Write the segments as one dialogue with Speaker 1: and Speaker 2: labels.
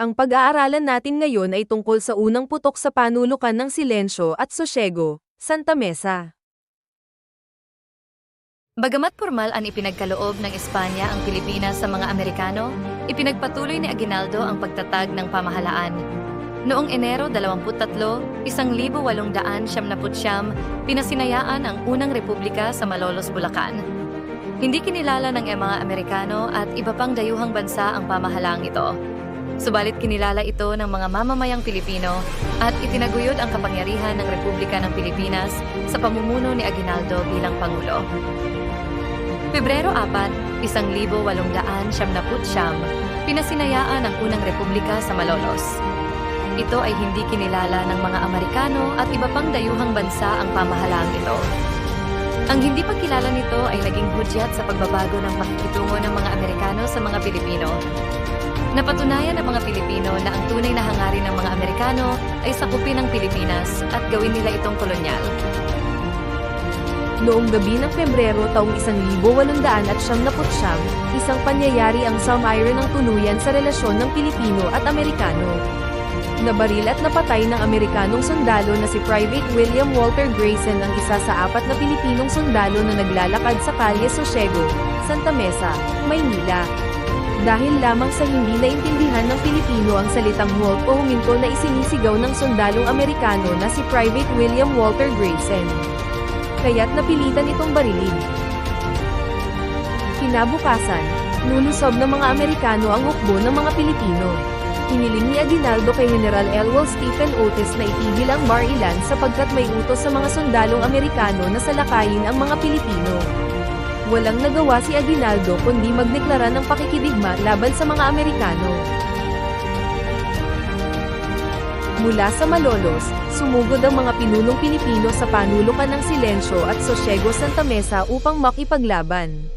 Speaker 1: Ang pag-aaralan natin ngayon ay tungkol sa unang putok sa panulukan ng silensyo at sosyego, Santa Mesa.
Speaker 2: Bagamat formal ang ipinagkaloob ng Espanya ang Pilipinas sa mga Amerikano, ipinagpatuloy ni Aguinaldo ang pagtatag ng pamahalaan. Noong Enero 23, 1879, pinasinayaan ang unang republika sa Malolos, Bulacan. Hindi kinilala ng mga Amerikano at iba pang dayuhang bansa ang pamahalaang ito. Subalit kinilala ito ng mga mamamayang Pilipino at itinaguyod ang kapangyarihan ng Republika ng Pilipinas sa pamumuno ni Aguinaldo bilang Pangulo. Pebrero 4, 1879, pinasinayaan ang unang republika sa Malolos. Ito ay hindi kinilala ng mga Amerikano at iba pang dayuhang bansa ang pamahalaang ito. Ang hindi pagkilala nito ay naging hudyat sa pagbabago ng pakikitungo ng mga Amerikano sa mga Pilipino. Napatunayan ng mga Pilipino na ang tunay na hangarin ng mga Amerikano ay sakupin ang Pilipinas at gawin nila itong kolonyal.
Speaker 1: Noong gabi ng Pebrero taong 1879, isang panyayari ang sumiron ng tuluyan sa relasyon ng Pilipino at Amerikano. Nabaril at napatay ng Amerikanong sundalo na si Private William Walter Grayson ang isa sa apat na Pilipinong sundalo na naglalakad sa Kalye Sosiego, Santa Mesa, Maynila. Dahil lamang sa hindi naintindihan ng Pilipino ang salitang halt o huminto na isinisigaw ng sundalong Amerikano na si Private William Walter Grayson kaya't napilitan itong barilin. Kinabukasan, lulusob ng mga Amerikano ang hukbo ng mga Pilipino. Hiniling ni Aguinaldo kay General Elwell Stephen Otis na itigil ang Bar-Ilan sapagkat may utos sa mga sundalong Amerikano na salakayin ang mga Pilipino. Walang nagawa si Aguinaldo kundi magdeklara ng pakikidigma laban sa mga Amerikano. Mula sa Malolos, sumugod ang mga pinunong Pilipino sa panulukan ng Silensyo at Sosiego Santa Mesa upang makipaglaban.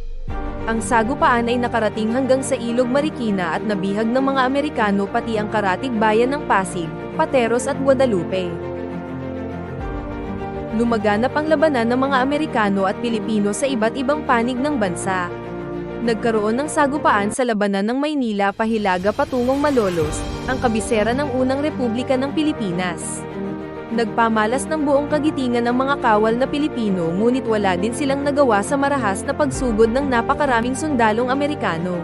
Speaker 1: Ang sagupaan ay nakarating hanggang sa Ilog Marikina at nabihag ng mga Amerikano pati ang karatig bayan ng Pasig, Pateros at Guadalupe. Lumaganap ang labanan ng mga Amerikano at Pilipino sa iba't ibang panig ng bansa. Nagkaroon ng sagupaan sa labanan ng Maynila pahilaga patungong Malolos, ang kabisera ng unang republika ng Pilipinas. Nagpamalas ng buong kagitingan ng mga kawal na Pilipino ngunit wala din silang nagawa sa marahas na pagsugod ng napakaraming sundalong Amerikano.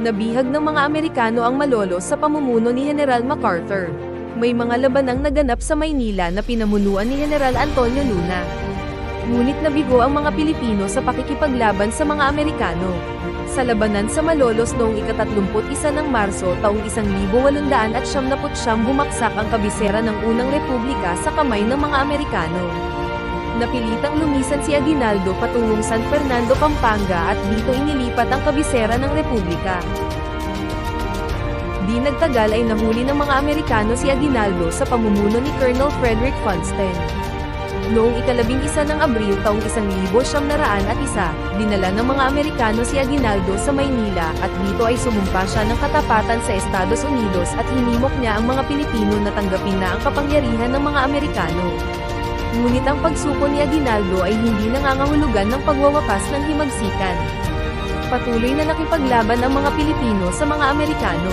Speaker 1: Nabihag ng mga Amerikano ang Malolos sa pamumuno ni General MacArthur. May mga labanang naganap sa Maynila na pinamunuan ni General Antonio Luna. Ngunit nabigo ang mga Pilipino sa pakikipaglaban sa mga Amerikano. Sa labanan sa Malolos noong ika-31 ng Marso taong 1879 bumaksak ang kabisera ng unang republika sa kamay ng mga Amerikano. Napilitang lumisan si Aguinaldo patungong San Fernando, Pampanga at dito inilipat ang kabisera ng republika. Di nagtagal ay nahuli ng mga Amerikano si Aguinaldo sa pamumuno ni Colonel Frederick Funston. Noong ikalabing isa ng Abril taong isang libo siyam naraan at isa, dinala ng mga Amerikano si Aguinaldo sa Maynila at dito ay sumumpa siya ng katapatan sa Estados Unidos at hinimok niya ang mga Pilipino na tanggapin na ang kapangyarihan ng mga Amerikano. Ngunit ang pagsuko ni Aguinaldo ay hindi nangangahulugan ng pagwawakas ng himagsikan. Patuloy na nakipaglaban ang mga Pilipino sa mga Amerikano.